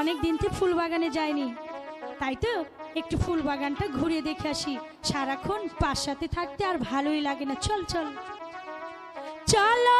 অনেক দিন থেকে ফুল বাগানে যায়নি তাই তো একটু ফুল বাগানটা ঘুরে দেখে আসি। সারাক্ষণ পাশাতে থাকতে আর ভালোই লাগে না। চল চল। চলো